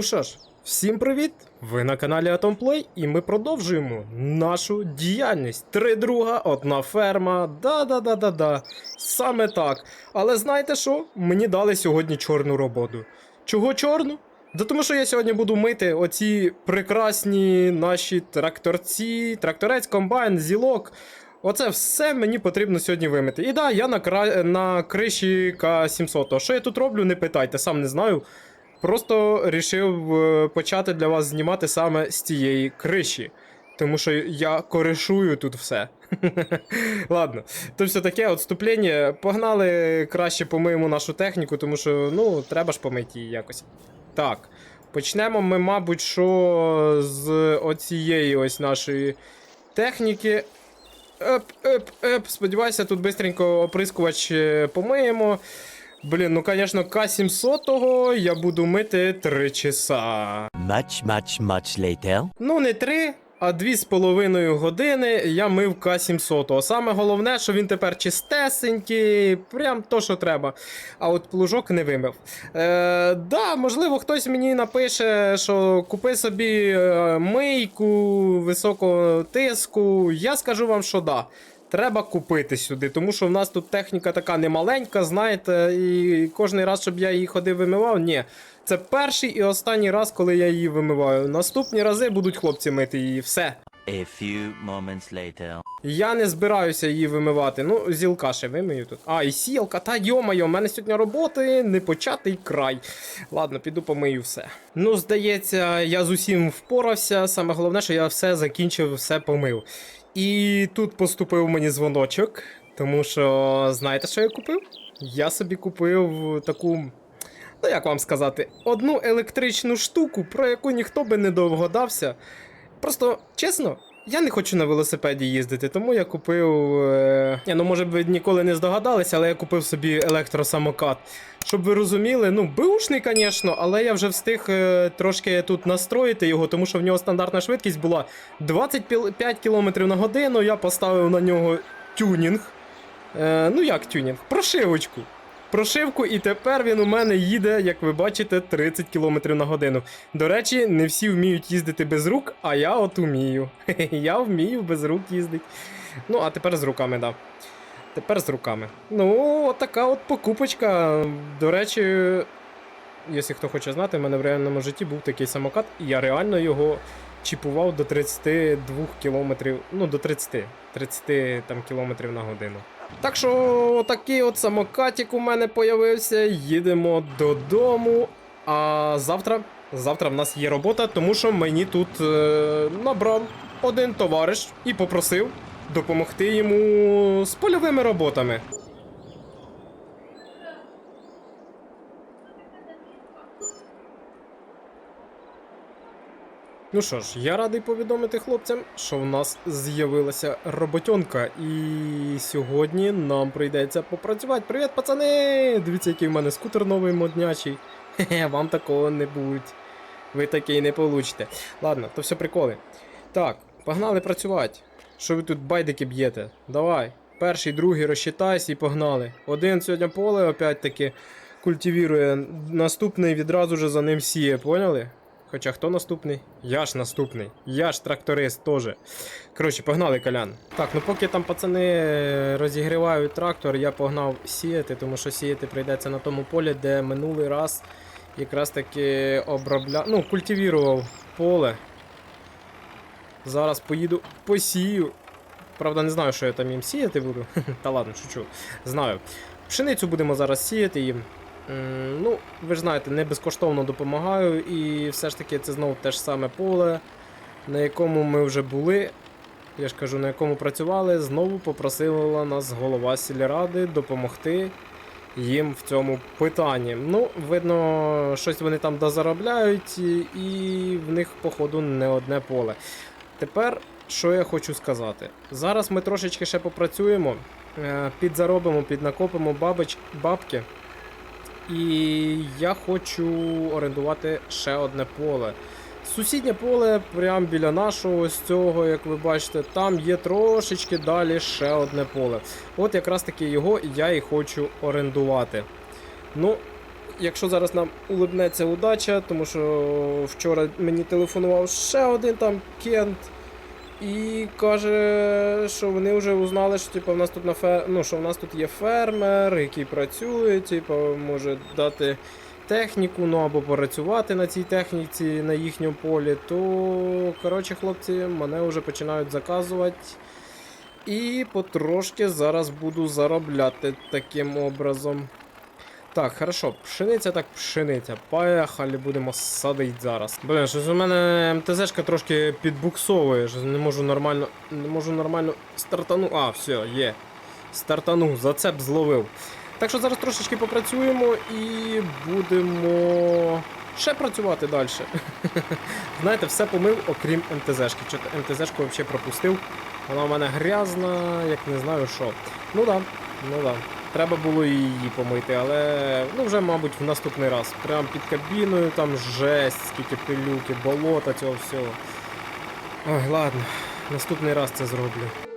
Ну що ж, всім привіт! Ви на каналі Atomplay і ми продовжуємо нашу діяльність. Три друга, одна ферма. Да-да-да-да-да. Саме так. Але знаєте що? Мені дали сьогодні чорну роботу. Чого чорну? Да тому що я сьогодні буду мити оці прекрасні наші тракторці, тракторець, комбайн, зілок. Оце все мені потрібно сьогодні вимити. І да, я на, кра... на криші К700. А Що я тут роблю, не питайте, сам не знаю. Просто рішив е, почати для вас знімати саме з тієї криші. Тому що я коришую тут все. Ладно, то все таке отступлення. Погнали краще помиємо нашу техніку, тому що ну, треба ж помити її якось. Так, почнемо ми, мабуть, що з оцієї ось нашої техніки. Еп, еп, еп. Сподіваюся, тут бистренько оприскувач е, помиємо. Блін, ну звісно, К700 я буду мити 3 часа. Much, much, much later. Ну, не 3, а 2,5 години я мив К700. Саме головне, що він тепер чистесенький, прям то, що треба. А от плужок не вимив. Е, да, можливо, хтось мені напише, що купи собі е, мийку високого тиску. Я скажу вам, що да. Треба купити сюди, тому що в нас тут техніка така немаленька, знаєте, і кожен раз, щоб я її ходив вимивав, ні. Це перший і останній раз, коли я її вимиваю. Наступні рази будуть хлопці мити її. Все. A few moments later. Я не збираюся її вимивати. Ну, зілка ще вимию тут. А, і сілка, та йомайо, в мене сьогодні роботи не початий край. Ладно, піду помию все. Ну, здається, я з усім впорався. Саме головне, що я все закінчив, все помив. І тут поступив мені дзвоночок, тому що знаєте, що я купив? Я собі купив таку. Ну, як вам сказати, одну електричну штуку, про яку ніхто би не довгадався. Просто чесно, я не хочу на велосипеді їздити, тому я купив. Е... Ні, ну може ви ніколи не здогадалися, але я купив собі електросамокат. Щоб ви розуміли, ну, беушний, звісно, але я вже встиг е, трошки тут настроїти його, тому що в нього стандартна швидкість була 25 км на годину. Я поставив на нього тюнінг. Е, ну як тюнінг? Прошивочку. Прошивку, і тепер він у мене їде, як ви бачите, 30 км на годину. До речі, не всі вміють їздити без рук, а я от умію. Я вмію без рук їздити. Ну, а тепер з руками, да. Тепер з руками. Ну, от така от покупочка. До речі, якщо хто хоче знати, в мене в реальному житті був такий самокат, і я реально його чіпував до 32 км, ну до 30, 30 там, км на годину. Так що такий от самокатик у мене появився. Їдемо додому. А завтра, завтра в нас є робота, тому що мені тут е, набрав один товариш і попросив допомогти йому з польовими роботами. Ну що ж, я радий повідомити хлопцям, що в нас з'явилася роботьонка, і сьогодні нам прийдеться попрацювати. Привіт, пацани! Дивіться, який в мене скутер новий моднячий. Хе-хе, вам такого не будь. Ви такий не получите. Ладно, то все приколи. Так, погнали працювати. Що ви тут байдики б'єте? Давай. Перший, другий, розчитайся і погнали. Один сьогодні поле опять-таки культивірує, наступний відразу же за ним сіє, поняли? Хоча хто наступний? Я ж наступний. Я ж тракторист теж. Коротше, погнали колян. Так, ну поки там пацани розігрівають трактор, я погнав сіяти, тому що сіяти прийдеться на тому полі, де минулий раз якраз таки обробляв. Ну, культивірував поле. Зараз поїду посію. Правда, не знаю, що я там їм сіяти буду. Та ладно, шучу. Знаю. Пшеницю будемо зараз сіяти їм. М, Ну, ви ж знаєте, не безкоштовно допомагаю, і все ж таки це знову те ж саме поле, на якому ми вже були. Я ж кажу, на якому працювали, знову попросила нас голова сільради допомогти їм в цьому питанні. Ну, видно, щось вони там дозаробляють, і- і в них, походу, не одне поле. Тепер, що я хочу сказати? Зараз ми трошечки ще попрацюємо, е, підзаробимо, піднакопимо бабич, бабки. І я хочу орендувати ще одне поле. Сусіднє поле, прямо біля нашого ось цього, як ви бачите, там є трошечки далі ще одне поле. От якраз таки його я і хочу орендувати. Ну, якщо зараз нам улибнеться удача, тому що вчора мені телефонував ще один там Кент. І каже, що вони вже узнали, що типу, в нас тут на фер... ну, що в нас тут є фермер, який працює, типу, може дати техніку, ну або працювати на цій техніці на їхньому полі, то коротше, хлопці, мене вже починають заказувати. І потрошки зараз буду заробляти таким образом. Так, хорошо, пшениця так пшениця. Поїхали, будемо садити зараз. Блин, щось у мене МТЗшка трошки підбуксовує, що не можу нормально. Не можу нормально стартану. А, все, є. Стартанув, зацеп зловив. Так що зараз трошечки попрацюємо і будемо ще працювати далі. Знаєте, все помив, окрім МТЗшки. Чого МТЗшку взагалі пропустив. Вона у мене грязна, як не знаю що. Ну да, ну да. Треба було її помити, але ну вже, мабуть, в наступний раз. Прям під кабіною, там жесть, скільки пилюки, болота цього всього. Ой, ладно, наступний раз це зроблю.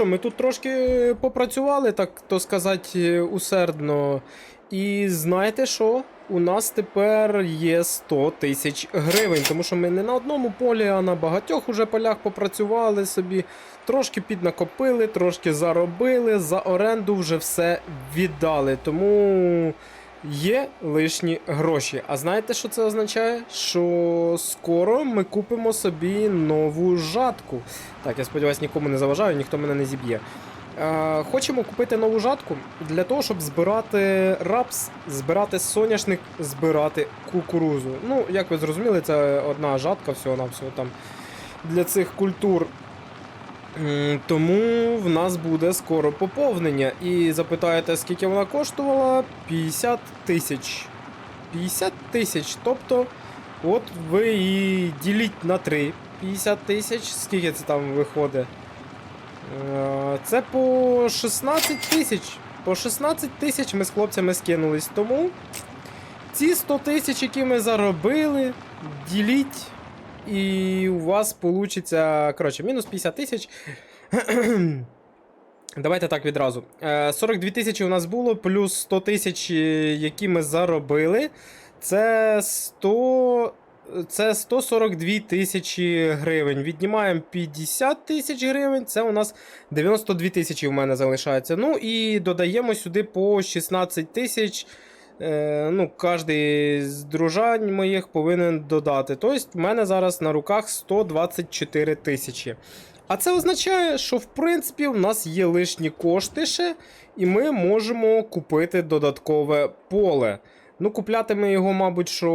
Що, ми тут трошки попрацювали, так то сказати, усердно. І знаєте що? У нас тепер є 100 тисяч гривень, тому що ми не на одному полі, а на багатьох уже полях попрацювали собі, трошки піднакопили, трошки заробили, за оренду вже все віддали. Тому є лишні гроші. А знаєте, що це означає? Що скоро ми купимо собі нову жатку. Так, я сподіваюся, нікому не заважаю, ніхто мене не зіб'є. Е, хочемо купити нову жатку для того, щоб збирати рапс, збирати соняшник, збирати кукурузу. Ну, як ви зрозуміли, це одна жатка всього на всього там для цих культур. Тому в нас буде скоро поповнення. І запитаєте, скільки вона коштувала? 50 тисяч. 50 тисяч. Тобто, от ви її діліть на 3. 50 тисяч. Скільки це там виходить? Е, Це по 16 тисяч. По 16 тисяч ми з хлопцями скинулись. Тому ці 100 тисяч, які ми заробили, діліть. І у вас вийде. Коротше, мінус 50 тисяч. Давайте так відразу. Е, 42 тисячі у нас було, плюс 100 тисяч, е, які ми заробили. Це 100. Це 142 тисячі гривень. Віднімаємо 50 тисяч гривень. Це у нас 92 тисячі в мене залишається. Ну і додаємо сюди по 16 тисяч. Е, ну, Кожний з дружань моїх повинен додати. Тобто, в мене зараз на руках 124 тисячі. А це означає, що в принципі в нас є лишні кошти ще, і ми можемо купити додаткове поле. Ну, купляти ми його, мабуть, що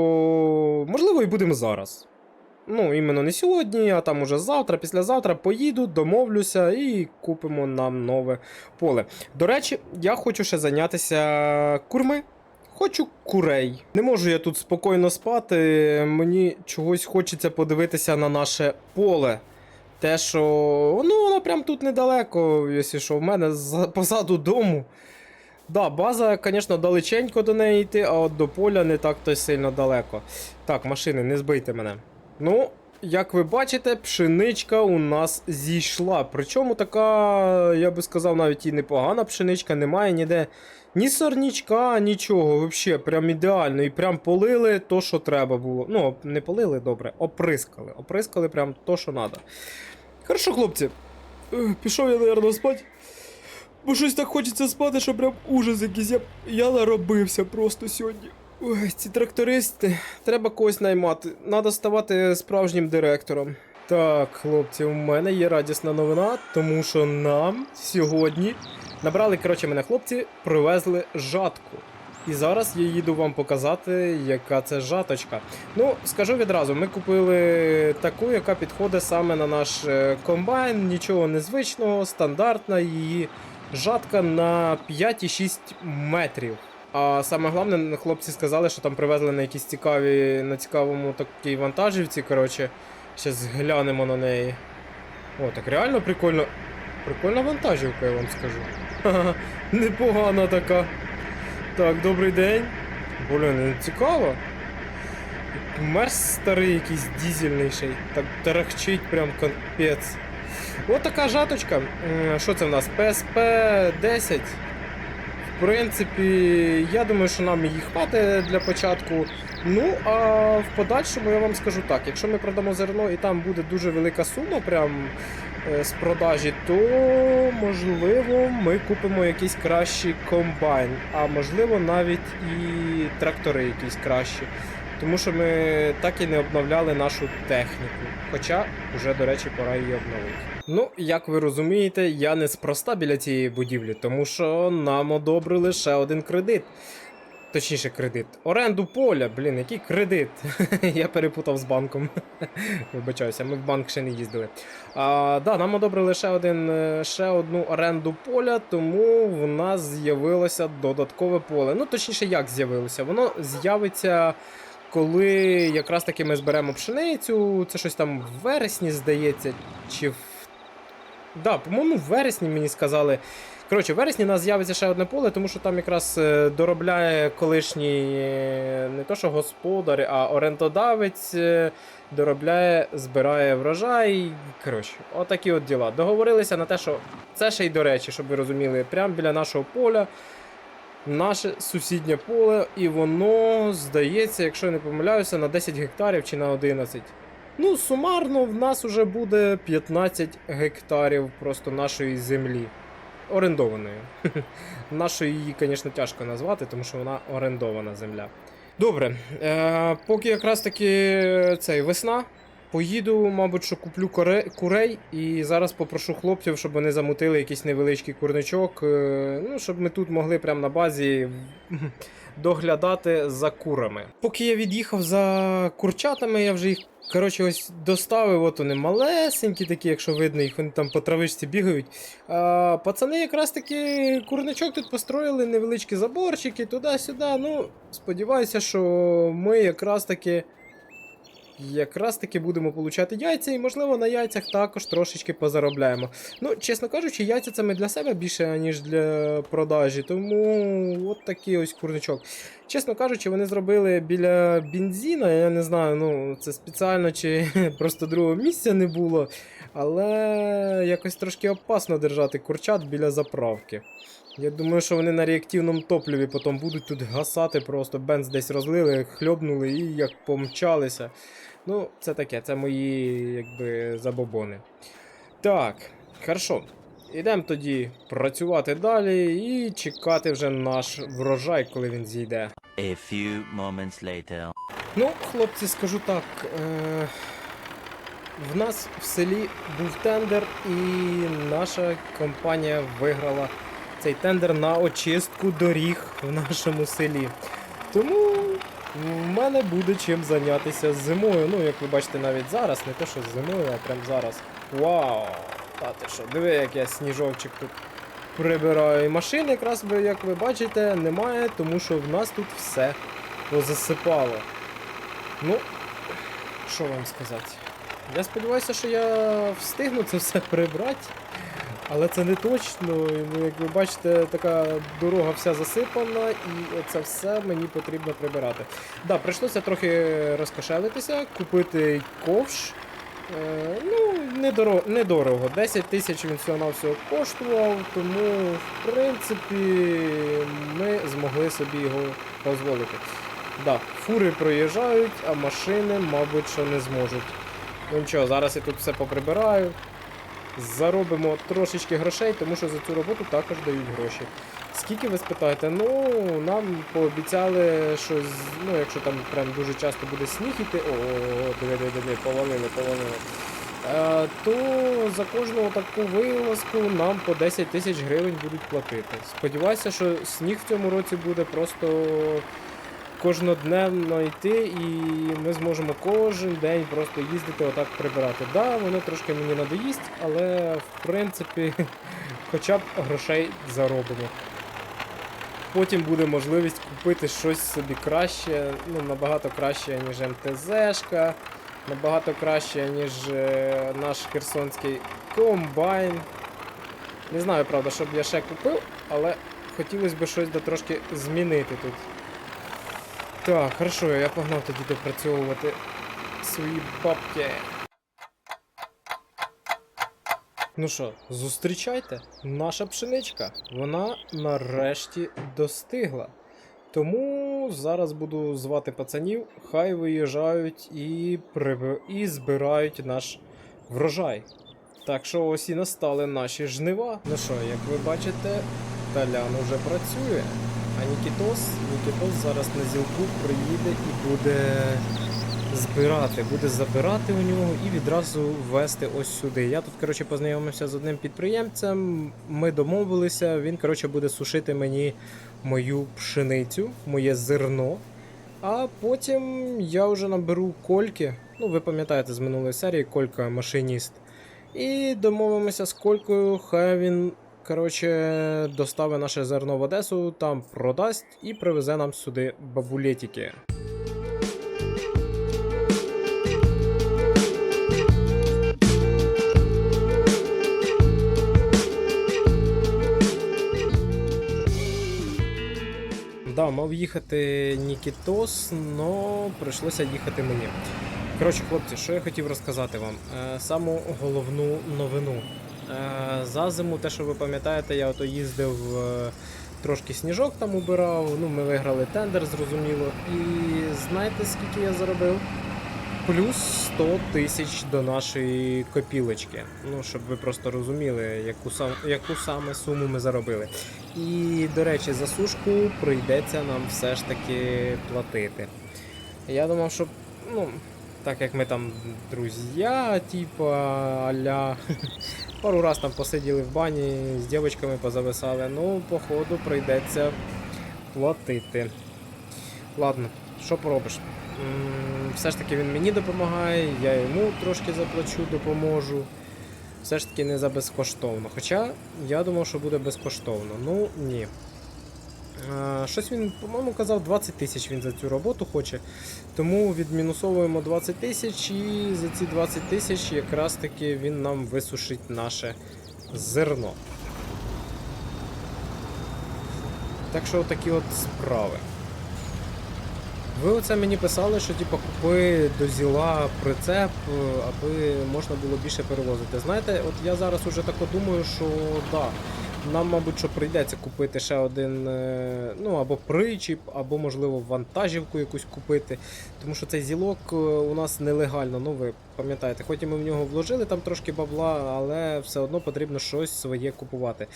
можливо, і будемо зараз. Ну, іменно не сьогодні, а там уже завтра, післязавтра поїду, домовлюся і купимо нам нове поле. До речі, я хочу ще зайнятися курми. Хочу курей. Не можу я тут спокійно спати. Мені чогось хочеться подивитися на наше поле. Те, що ну, воно прям тут недалеко, якщо що, в мене позаду дому. Да, база, звісно, далеченько до неї йти, а от до поля не так то сильно далеко. Так, машини, не збийте мене. Ну, як ви бачите, пшеничка у нас зійшла. Причому така, я би сказав, навіть і непогана пшеничка, немає ніде ні сорнічка, нічого. Взагалі, прям ідеально. І прям полили то, що треба було. Ну, не полили, добре, оприскали. Оприскали прям то, що треба. Хорошо, хлопці. Пішов я, наверное, спати. Бо щось так хочеться спати, що прям ужас якийсь. Я, я наробився просто сьогодні. Ой, ці трактористи, треба когось наймати. Надо ставати справжнім директором. Так, хлопці, у мене є радісна новина, тому що нам сьогодні набрали, коротше, мене хлопці, привезли жатку. І зараз я їду вам показати, яка це жаточка. Ну, скажу відразу, ми купили таку, яка підходить саме на наш е, комбайн, нічого незвичного, стандартна її жатка на 5,6 метрів. А саме головне, хлопці сказали, що там привезли на якісь цікаві, на цікавому такій вантажівці. Коротше, зараз глянемо на неї. О, так реально прикольно. Прикольна вантажівка, я вам скажу. Непогана така. Так, добрий день. Блін, ну, цікаво. Мерс старий якийсь дізельний ще. Так тарахчить прям капець. От така жаточка. Що це в нас? PSP 10. В принципі, я думаю, що нам її хватить для початку. Ну, а в подальшому я вам скажу так: якщо ми продамо зерно і там буде дуже велика сума, прям з продажі, то можливо ми купимо якийсь кращий комбайн, а можливо навіть і трактори якісь кращі. Тому що ми так і не обновляли нашу техніку. Хоча вже, до речі, пора її обновити. Ну, як ви розумієте, я неспроста біля цієї будівлі, тому що нам одобрили ще один кредит. Точніше, кредит. Оренду поля, блін, який кредит? Я перепутав з банком. Вибачаюся, ми в банк ще не їздили. А, да, нам одобрили ще, один, е, ще одну оренду поля, тому в нас з'явилося додаткове поле. Ну, точніше, як з'явилося? Воно з'явиться, коли якраз таки ми зберемо пшеницю. Це щось там в вересні, здається, чи в. Да, по-моєму, в вересні мені сказали. Коротше, в вересні у нас з'явиться ще одне поле, тому що там якраз е, доробляє колишній е, не то що господар, а орендодавець е, доробляє, збирає врожай. Коротше, отакі от діла. Договорилися на те, що це ще й до речі, щоб ви розуміли, прямо біля нашого поля. Наше сусіднє поле, і воно здається, якщо я не помиляюся, на 10 гектарів чи на 11. Ну, сумарно в нас вже буде 15 гектарів просто нашої землі. Орендованої. Нашою її, звісно, тяжко назвати, тому що вона орендована земля. Добре, е, поки якраз таки цей весна. Поїду, мабуть, що куплю курей і зараз попрошу хлопців, щоб вони замутили якийсь невеличкий курничок. е, Ну, щоб ми тут могли прямо на базі доглядати за курами. Поки я від'їхав за курчатами, я вже їх коротше ось доставив. От вони малесенькі, такі, якщо видно, їх вони там по травичці бігають. А, пацани якраз таки курничок тут построїли, невеличкі заборчики, туди-сюди. Ну, сподіваюся, що ми якраз таки. Якраз таки будемо получати яйця, і можливо на яйцях також трошечки позаробляємо. Ну, чесно кажучи, яйця це ми для себе більше, ніж для продажі. Тому от такий ось курничок. Чесно кажучи, вони зробили біля бензина. Я не знаю, ну це спеціально чи просто другого місця не було. Але якось трошки опасно держати курчат біля заправки. Я думаю, що вони на реактивному топливі потім будуть тут гасати, просто бенз десь розлили, хльобнули і як помчалися. Ну, це таке, це мої якби забобони. Так, хорошо. Ідемо тоді працювати далі і чекати вже наш врожай, коли він зійде. A few moments later. Ну, хлопці, скажу так. Е- в нас в селі був тендер, і наша компанія виграла цей тендер на очистку доріг в нашому селі. Тому в мене буде чим зайнятися зимою. Ну, як ви бачите, навіть зараз, не те, що зимою, а прямо зараз. Вау! Та ти що, диви, як я сніжовчик тут прибираю. І машин, якраз як ви бачите, немає, тому що в нас тут все позасипало. Ну, що вам сказати? Я сподіваюся, що я встигну це все прибрати, але це не точно. Ну, як ви бачите, така дорога вся засипана, і це все мені потрібно прибирати. Да, прийшлося трохи розкошелитися, купити ковш. Е, ну, недоро- недорого. 10 тисяч він всього на всього коштував, тому в принципі ми змогли собі його дозволити. Да, фури проїжджають, а машини, мабуть, що не зможуть. Ну нічого, зараз я тут все поприбираю. Заробимо трошечки грошей, тому що за цю роботу також дають гроші. Скільки ви спитаєте? Ну, нам пообіцяли, що з- ну, якщо там прям дуже часто буде сніг іти, о, диви, диви, диви, повалили, повалили. Е, то за кожну таку вилазку нам по 10 тисяч гривень будуть платити. Сподіваюся, що сніг в цьому році буде просто кожнодневно йти, і ми зможемо кожен день просто їздити отак прибирати. Да, воно трошки мені надоїсть, але в принципі хоча б грошей заробимо. Потім буде можливість купити щось собі краще, ну набагато краще, ніж МТЗшка, набагато краще, ніж е, наш херсонський комбайн. Не знаю, правда, щоб я ще купив, але хотілося б щось трошки змінити тут. Так, хорошо, я погнав тоді допрацьовувати свої бабки. Ну що, зустрічайте, наша пшеничка. Вона нарешті достигла. Тому зараз буду звати пацанів, хай виїжджають і, приб... і збирають наш врожай. Так що ось і настали наші жнива. Ну що, як ви бачите, Талян уже працює. А Нікітос, Нікітос зараз на зілку приїде і буде збирати, буде забирати у нього і відразу вести ось сюди. Я тут, коротше, познайомився з одним підприємцем. Ми домовилися, він, коротше, буде сушити мені мою пшеницю, моє зерно. А потім я вже наберу кольки. Ну, ви пам'ятаєте з минулої серії колька машиніст. І домовимося з колькою, хай він коротше, доставить наше зерно в Одесу, там продасть і привезе нам сюди бабулетики. Да, мав їхати Нікітос, але прийшлося їхати мені. Коротше, хлопці, що я хотів розказати вам? Е, саму головну новину. Е, за зиму, те, що ви пам'ятаєте, я ото їздив, е, трошки сніжок там убирав. Ну, ми виграли тендер, зрозуміло. І знаєте, скільки я заробив? Плюс 100 тисяч до нашої копілочки. Ну, щоб ви просто розуміли, яку, сам, яку саме суму ми заробили. І, до речі, за сушку прийдеться нам все ж таки платити. Я думав, що, ну, так як ми там друзі, типа аля. Пару раз там посиділи в бані, з дівчатками позависали. Ну, походу, прийдеться платити. Ладно, що поробиш? Все ж таки він мені допомагає, я йому трошки заплачу, допоможу. Все ж таки не за безкоштовно. Хоча я думав, що буде безкоштовно. Ну ні. А, щось він, по-моєму, казав 20 тисяч він за цю роботу хоче. Тому відмінусовуємо 20 тисяч і за ці 20 тисяч якраз таки він нам висушить наше зерно. Так що такі от справи. Ви оце мені писали, що типу, купи до зіла прицеп, е, аби можна було більше перевозити. Знаєте, от я зараз уже так думаю, що да, нам, мабуть, що прийдеться купити ще один, е, ну або причіп, або, можливо, вантажівку якусь купити. Тому що цей зілок е, у нас нелегально, ну ви пам'ятаєте, хоч і ми в нього вложили там трошки бабла, але все одно потрібно щось своє купувати.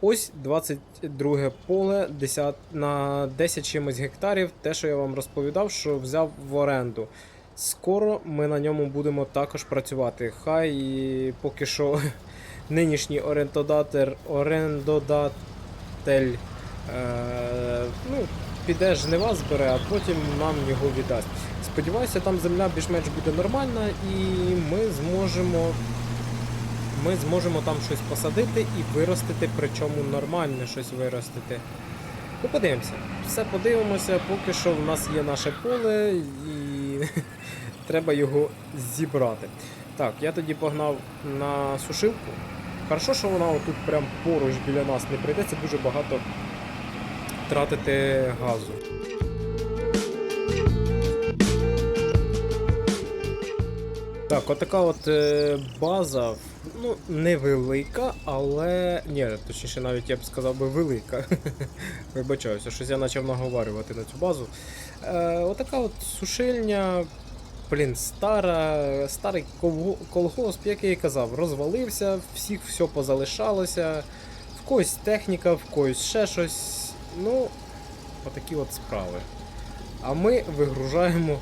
Ось 22 поле 10, на 10 чимось гектарів. Те, що я вам розповідав, що взяв в оренду. Скоро ми на ньому будемо також працювати. Хай поки що нинішній орендодатер, орендодатель е, ну, піде жнива збере, а потім нам його віддасть. Сподіваюся, там земля більш-менш буде нормальна і ми зможемо ми зможемо там щось посадити і виростити, причому нормальне щось виростити. Ну, подивимося. Все подивимося, поки що в нас є наше поле і треба його зібрати. Так, я тоді погнав на сушилку. Хорошо, що вона отут прям поруч біля нас не прийдеться дуже багато тратити газу. Так, отака от е, база, ну, невелика, але. Ні, точніше, навіть я б сказав би велика. Вибачаюся, щось я почав наговарювати на цю базу. Е, отака от сушильня. Блін, стара, старий колгосп, як я і казав, розвалився, всіх все позалишалося. В когось техніка, в когось ще щось. Ну, отакі от справи. А ми вигружаємо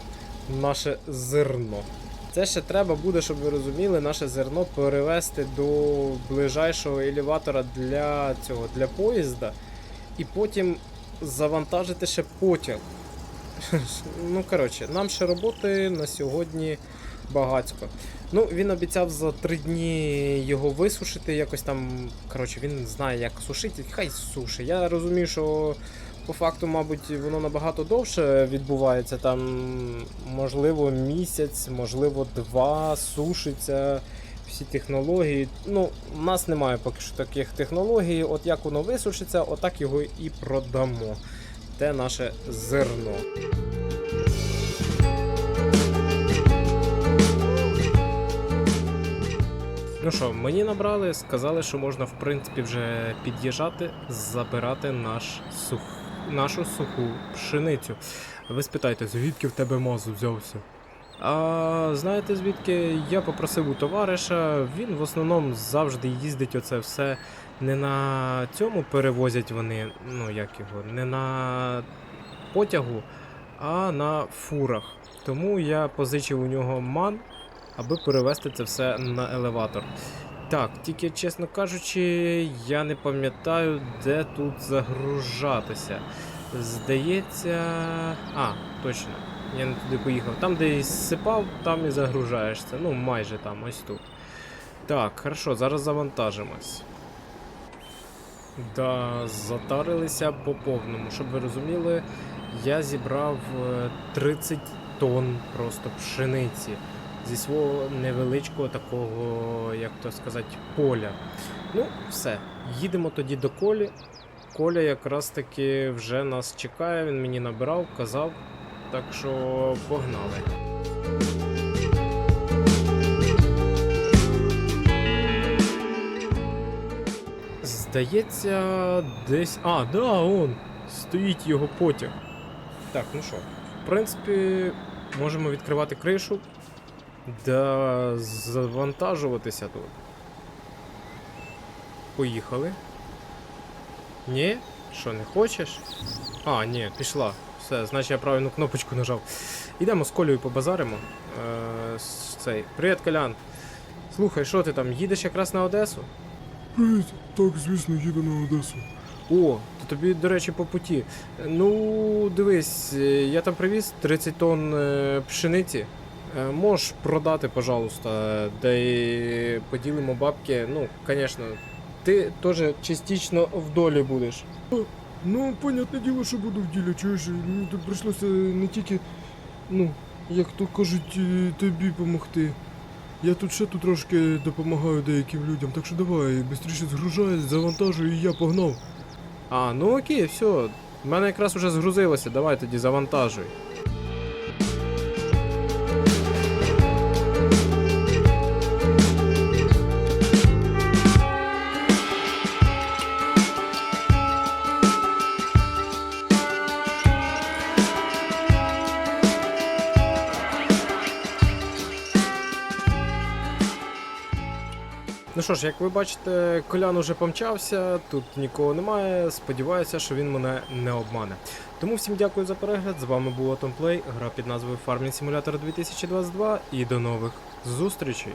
наше зерно. Це ще треба буде, щоб ви розуміли, наше зерно перевести до ближайшого елеватора для цього для поїзда і потім завантажити ще потяг. Ну, коротше, нам ще роботи на сьогодні багацько. Ну, він обіцяв за три дні його висушити, якось там. Коротше, він знає, як сушити, хай сушить. Я розумію, що по факту, мабуть, воно набагато довше відбувається. Там, можливо, місяць, можливо, два сушиться. всі технології. Ну, у нас немає поки що таких технологій. От як воно висушиться, отак його і продамо. Те наше зерно. Ну що, мені набрали, сказали, що можна в принципі вже під'їжджати, забирати наш сух... нашу суху пшеницю. Ви спитаєте, звідки в тебе мазу взявся? А знаєте звідки? Я попросив у товариша, він в основному завжди їздить оце все. Не на цьому перевозять вони, ну як його, не на потягу, а на фурах. Тому я позичив у нього ман, аби перевезти це все на елеватор. Так, тільки чесно кажучи, я не пам'ятаю, де тут загружатися. Здається. А, точно. Я не туди поїхав. Там, де і зсипав, там і загружаєшся. Ну, майже там, ось тут. Так, хорошо, зараз завантажимось. Да, затарилися по повному. Щоб ви розуміли, я зібрав е, 30 тонн просто пшениці зі свого невеличкого такого, як то сказати, поля. Ну, все. Їдемо тоді до Колі. Коля якраз таки вже нас чекає, він мені набирав, казав. Так що погнали. Здається, десь. А, да, он! Стоїть його потяг. Так, ну що, в принципі, можемо відкривати кришу да завантажуватися тут. Поїхали. Ні? Що, не хочеш? А, ні, пішла. Все, значить я правильну кнопочку нажав. Ідемо з Колею побазаримо. Е, цей. Привіт, Колян. Слухай, що ти там, їдеш якраз на Одесу? Привіт, так, звісно, їду на Одесу. О, то тобі, до речі, по путі. Ну, дивись, е, я там привіз 30 тонн е, пшениці. Е, Можеш продати, пожалуйста, де і поділимо бабки. Ну, звісно, ти теж частично в долі будеш. Ну, понятне діло, що буду в ділі, чуєш, мені тут прийшлося не тільки, ну, як то кажуть, тобі допомогти. Я тут ще тут трошки допомагаю деяким людям, так що давай, швидше згружай, завантажуй і я погнав. А, ну окей, все. В мене якраз уже згрузилося, давай тоді завантажуй. Що ж, як ви бачите, Колян уже помчався, тут нікого немає. Сподіваюся, що він мене не обмане. Тому всім дякую за перегляд. З вами був Atomplay, гра під назвою Farming Simulator 2022 і до нових зустрічей!